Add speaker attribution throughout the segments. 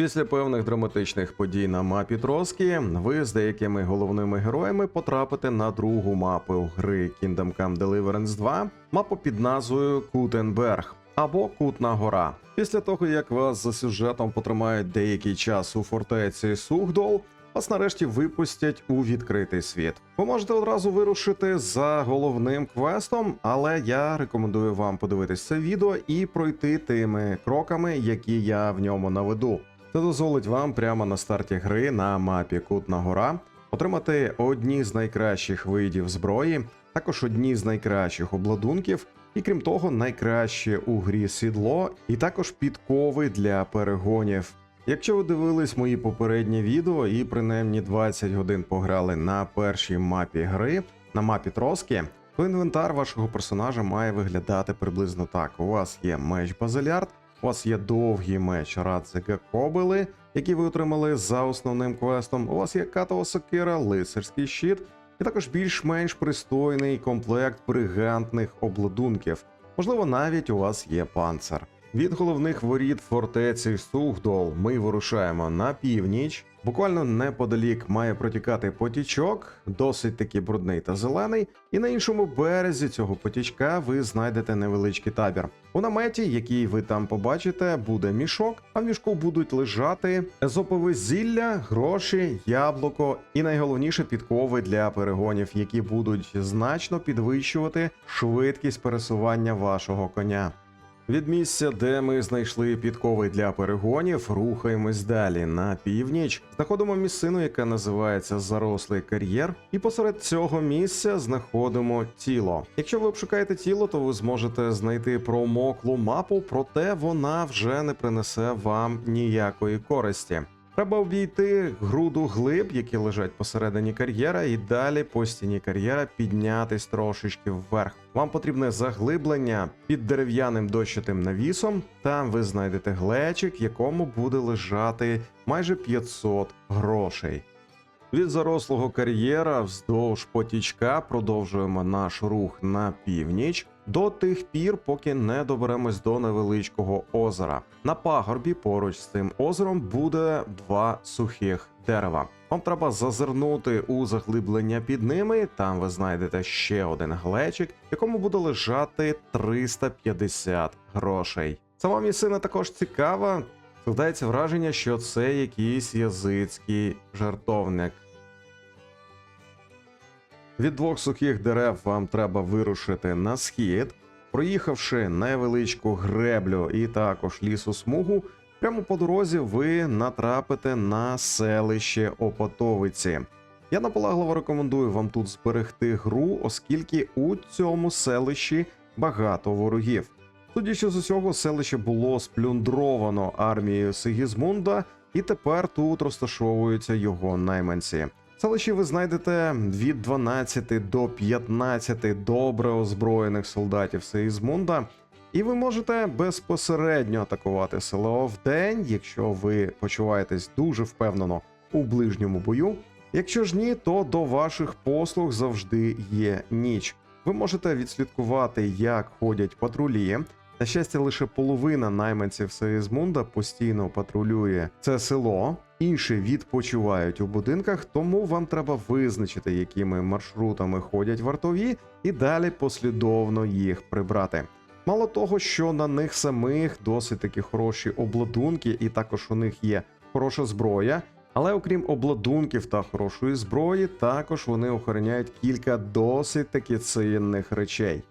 Speaker 1: Після певних драматичних подій на мапі Троски ви з деякими головними героями потрапите на другу мапу гри Kingdom Come Deliverance 2, мапу під назвою Кутенберг або Кутна Гора. Після того, як вас за сюжетом потримають деякий час у фортеці Сухдол, вас нарешті випустять у відкритий світ. Ви можете одразу вирушити за головним квестом, але я рекомендую вам подивитись це відео і пройти тими кроками, які я в ньому наведу. Це дозволить вам прямо на старті гри на мапі Кутна Гора отримати одні з найкращих видів зброї, також одні з найкращих обладунків, і крім того, найкраще у грі сідло, і також підкови для перегонів. Якщо ви дивились мої попередні відео і принаймні 20 годин пограли на першій мапі гри, на мапі Троски, то інвентар вашого персонажа має виглядати приблизно так: у вас є меч Базилярд, у вас є довгий меч Радзига Кобили, який ви отримали за основним квестом. У вас є катова сокира, лицарський щит, і також більш-менш пристойний комплект бригантних обладунків. Можливо, навіть у вас є панцир. Від головних воріт фортеці Сухдол ми вирушаємо на північ. Буквально неподалік має протікати потічок, досить таки брудний та зелений. І на іншому березі цього потічка ви знайдете невеличкий табір. У наметі, який ви там побачите, буде мішок, а в мішку будуть лежати езопове зілля, гроші, яблуко і найголовніше підкови для перегонів, які будуть значно підвищувати швидкість пересування вашого коня. Від місця, де ми знайшли підкови для перегонів, рухаємось далі на північ. Знаходимо місцину, яка називається Зарослий кар'єр, і посеред цього місця знаходимо тіло. Якщо ви обшукаєте тіло, то ви зможете знайти промоклу мапу, проте вона вже не принесе вам ніякої користі. Треба обійти груду глиб, які лежать посередині кар'єра, і далі по стіні кар'єра піднятись трошечки вверх. Вам потрібне заглиблення під дерев'яним дощатим навісом. Там ви знайдете глечик, якому буде лежати майже 500 грошей. Від зарослого кар'єра вздовж потічка продовжуємо наш рух на північ до тих пір, поки не доберемось до невеличкого озера. На пагорбі поруч з цим озером буде два сухих дерева. Вам треба зазирнути у заглиблення під ними. Там ви знайдете ще один глечик, якому буде лежати 350 грошей. Сама місцина також цікава. Складається враження, що це якийсь язицький жартовник. Від двох сухих дерев вам треба вирушити на схід, проїхавши невеличку греблю і також лісосмугу, прямо по дорозі ви натрапите на селище Опатовиці. Я наполегливо рекомендую вам тут зберегти гру, оскільки у цьому селищі багато ворогів. Судячи з усього, селище було сплюндровано армією Сигізмунда, і тепер тут розташовуються його найманці. В селищі ви знайдете від 12 до 15 добре озброєних солдатів Сигізмунда, і ви можете безпосередньо атакувати село вдень, якщо ви почуваєтесь дуже впевнено у ближньому бою. Якщо ж ні, то до ваших послуг завжди є ніч. Ви можете відслідкувати, як ходять патрулі. На щастя, лише половина найманців Сеїзмунда постійно патрулює це село, інші відпочивають у будинках, тому вам треба визначити, якими маршрутами ходять вартові, і далі послідовно їх прибрати. Мало того, що на них самих досить такі хороші обладунки, і також у них є хороша зброя. Але окрім обладунків та хорошої зброї, також вони охороняють кілька досить таки цінних речей.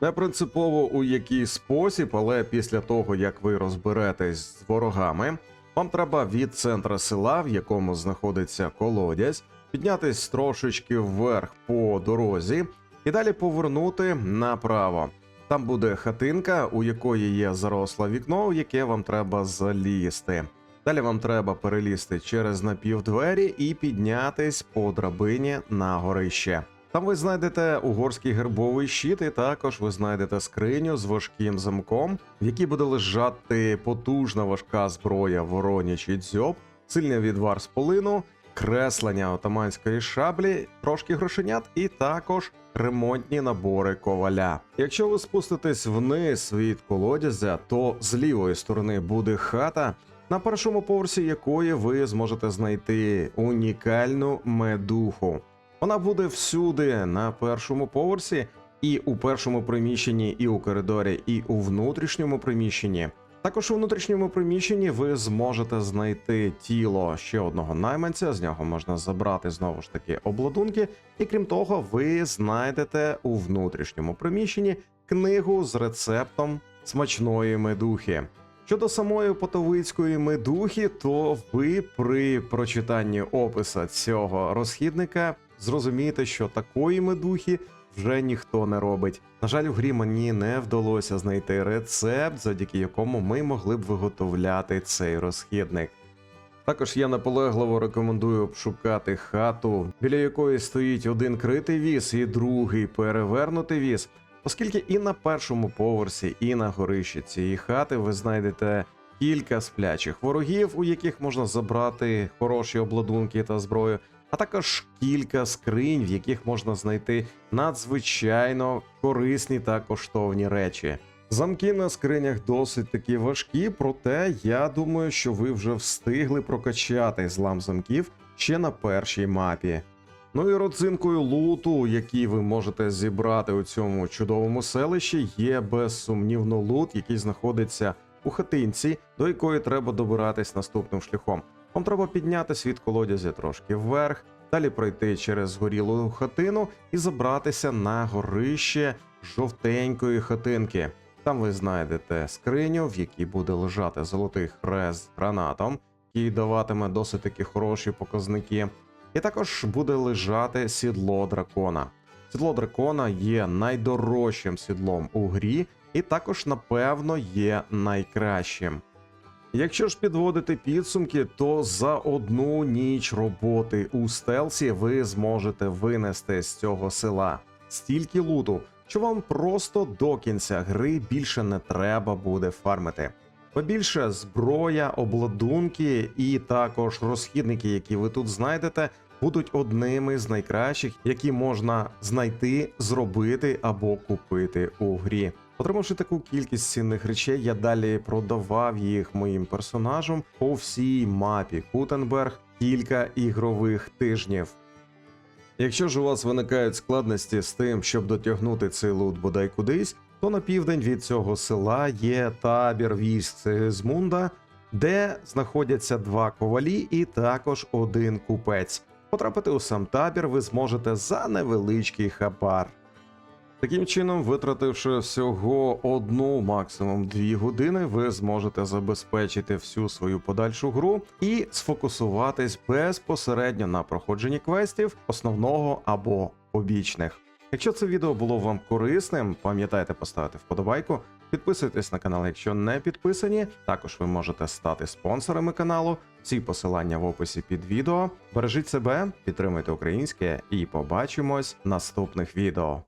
Speaker 1: Не принципово у який спосіб, але після того як ви розберетесь з ворогами, вам треба від центра села, в якому знаходиться колодязь, піднятись трошечки вверх по дорозі і далі повернути направо. Там буде хатинка, у якої є заросле вікно, в яке вам треба залізти. Далі вам треба перелізти через напівдвері і піднятись по драбині на горище. Там ви знайдете угорський гербовий щит, і також ви знайдете скриню з важким замком, в якій буде лежати потужна важка зброя воронячий дзьоб, сильний відвар з полину, креслення отаманської шаблі, трошки грошенят, і також ремонтні набори коваля. Якщо ви спуститесь вниз від колодязя, то з лівої сторони буде хата, на першому поверсі якої ви зможете знайти унікальну медуху. Вона буде всюди на першому поверсі, і у першому приміщенні, і у коридорі, і у внутрішньому приміщенні. Також у внутрішньому приміщенні ви зможете знайти тіло ще одного найманця. З нього можна забрати знову ж таки обладунки. І крім того, ви знайдете у внутрішньому приміщенні книгу з рецептом смачної медухи. Щодо самої потовицької медухи, то ви при прочитанні описа цього розхідника зрозумієте, що такої медухи вже ніхто не робить. На жаль, у грі мені не вдалося знайти рецепт, завдяки якому ми могли б виготовляти цей розхідник. Також я наполегливо рекомендую обшукати хату, біля якої стоїть один критий віз і другий перевернутий віз. Оскільки і на першому поверсі, і на горищі цієї хати ви знайдете кілька сплячих ворогів, у яких можна забрати хороші обладунки та зброю, а також кілька скринь, в яких можна знайти надзвичайно корисні та коштовні речі. Замки на скринях досить таки важкі, проте я думаю, що ви вже встигли прокачати злам замків ще на першій мапі. Ну і родзинкою луту, який ви можете зібрати у цьому чудовому селищі, є безсумнівно лут, який знаходиться у хатинці, до якої треба добиратись наступним шляхом. Вам треба піднятися від колодязя трошки вверх, далі пройти через згорілу хатину і забратися на горище жовтенької хатинки. Там ви знайдете скриню, в якій буде лежати золотий хрест з гранатом, який даватиме досить таки хороші показники. І також буде лежати сідло дракона. Сідло дракона є найдорожчим сідлом у грі, і також, напевно, є найкращим. Якщо ж підводити підсумки, то за одну ніч роботи у стелсі ви зможете винести з цього села стільки луту, що вам просто до кінця гри більше не треба буде фармити. Побільше зброя, обладунки і також розхідники, які ви тут знайдете, будуть одними з найкращих, які можна знайти, зробити або купити у грі. Отримавши таку кількість цінних речей, я далі продавав їх моїм персонажам по всій мапі Кутенберг кілька ігрових тижнів. Якщо ж у вас виникають складності з тим, щоб дотягнути цей лут бодай кудись, то на південь від цього села є табір військ Сигизмунда, де знаходяться два ковалі і також один купець. Потрапити у сам табір ви зможете за невеличкий хабар. Таким чином, витративши всього одну, максимум дві години, ви зможете забезпечити всю свою подальшу гру і сфокусуватись безпосередньо на проходженні квестів, основного або побічних. Якщо це відео було вам корисним, пам'ятайте поставити вподобайку, підписуйтесь на канал, якщо не підписані. Також ви можете стати спонсорами каналу. Всі посилання в описі під відео. Бережіть себе, підтримуйте українське і побачимось в наступних відео.